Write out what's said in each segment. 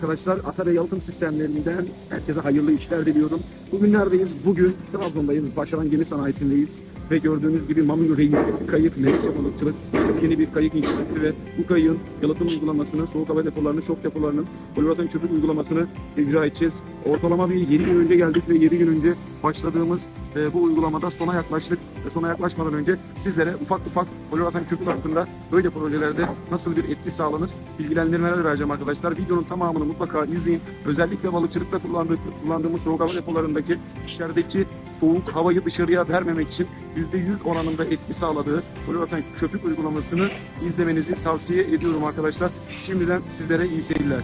Arkadaşlar Atari yalıtım sistemlerinden herkese hayırlı işler diliyorum. Bugün neredeyiz? Bugün Trabzon'dayız. Başaran Gemi Sanayisi'ndeyiz. Ve gördüğünüz gibi Mamül Reis kayık menekşe balıkçılık yeni bir kayık inşa etti ve bu kayığın yalıtım uygulamasını, soğuk hava depolarını, şok depolarının, polivatan köpük uygulamasını icra edeceğiz. Ortalama bir 7 gün önce geldik ve 7 gün önce başladığımız e, bu uygulamada sona yaklaştık. Ve sona yaklaşmadan önce sizlere ufak ufak polivatan köpük hakkında böyle projelerde nasıl bir etki sağlanır bilgilendirmeler vereceğim arkadaşlar. Videonun tamamını mutlaka izleyin. Özellikle balıkçılıkta kullandığı, kullandığımız soğuk hava depolarındaki içerideki soğuk havayı dışarıya vermemek için %100 oranında etki sağladığı polivatan köpük uygulamasını izlemenizi tavsiye ediyorum arkadaşlar. Şimdiden sizlere iyi seyirler.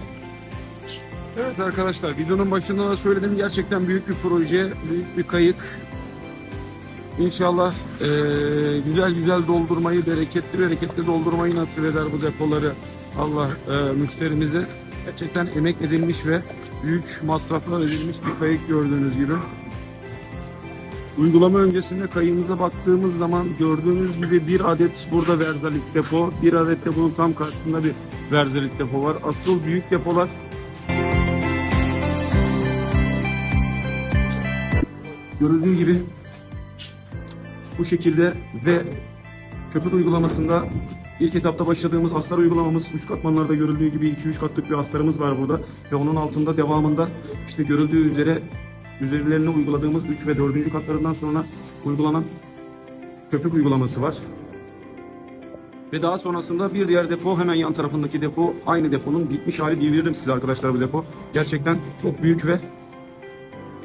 Evet arkadaşlar videonun başında da söyledim gerçekten büyük bir proje, büyük bir kayık. İnşallah eee, güzel güzel doldurmayı, bereketli bereketli doldurmayı nasip eder bu depoları Allah eee, müşterimize. Gerçekten emek edilmiş ve büyük masraflar edilmiş bir kayık gördüğünüz gibi. Uygulama öncesinde kayığımıza baktığımız zaman gördüğünüz gibi bir adet burada verzalit depo, bir adet de bunun tam karşısında bir verzalit depo var. Asıl büyük depolar Görüldüğü gibi bu şekilde ve köpük uygulamasında ilk etapta başladığımız astar uygulamamız üst katmanlarda görüldüğü gibi 2-3 katlık bir astarımız var burada ve onun altında devamında işte görüldüğü üzere üzerlerine uyguladığımız 3 ve 4. katlarından sonra uygulanan köpük uygulaması var. Ve daha sonrasında bir diğer depo hemen yan tarafındaki depo aynı deponun bitmiş hali diyebilirim size arkadaşlar bu depo. Gerçekten çok büyük ve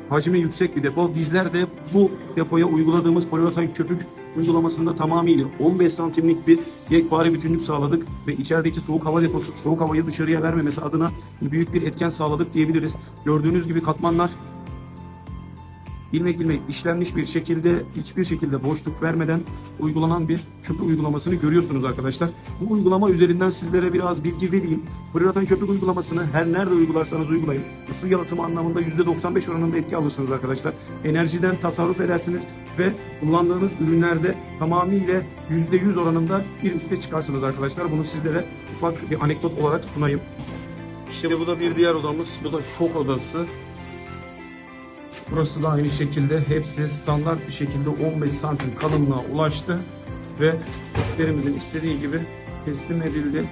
hacmi yüksek bir depo. Bizler de bu depoya uyguladığımız poliuretan köpük uygulamasında tamamıyla 15 santimlik bir yekpare bütünlük sağladık ve içerideki soğuk hava deposu, soğuk havayı dışarıya vermemesi adına büyük bir etken sağladık diyebiliriz. Gördüğünüz gibi katmanlar ilmek ilmek işlenmiş bir şekilde hiçbir şekilde boşluk vermeden uygulanan bir köpük uygulamasını görüyorsunuz arkadaşlar. Bu uygulama üzerinden sizlere biraz bilgi vereyim. Fırlatan köpük uygulamasını her nerede uygularsanız uygulayın. Isı yalıtımı anlamında %95 oranında etki alırsınız arkadaşlar. Enerjiden tasarruf edersiniz ve kullandığınız ürünlerde tamamıyla %100 oranında bir üste çıkarsınız arkadaşlar. Bunu sizlere ufak bir anekdot olarak sunayım. İşte bu da bir diğer odamız. Bu da şok odası. Burası da aynı şekilde hepsi standart bir şekilde 15 santim kalınlığa ulaştı ve müşterimizin istediği gibi teslim edildi.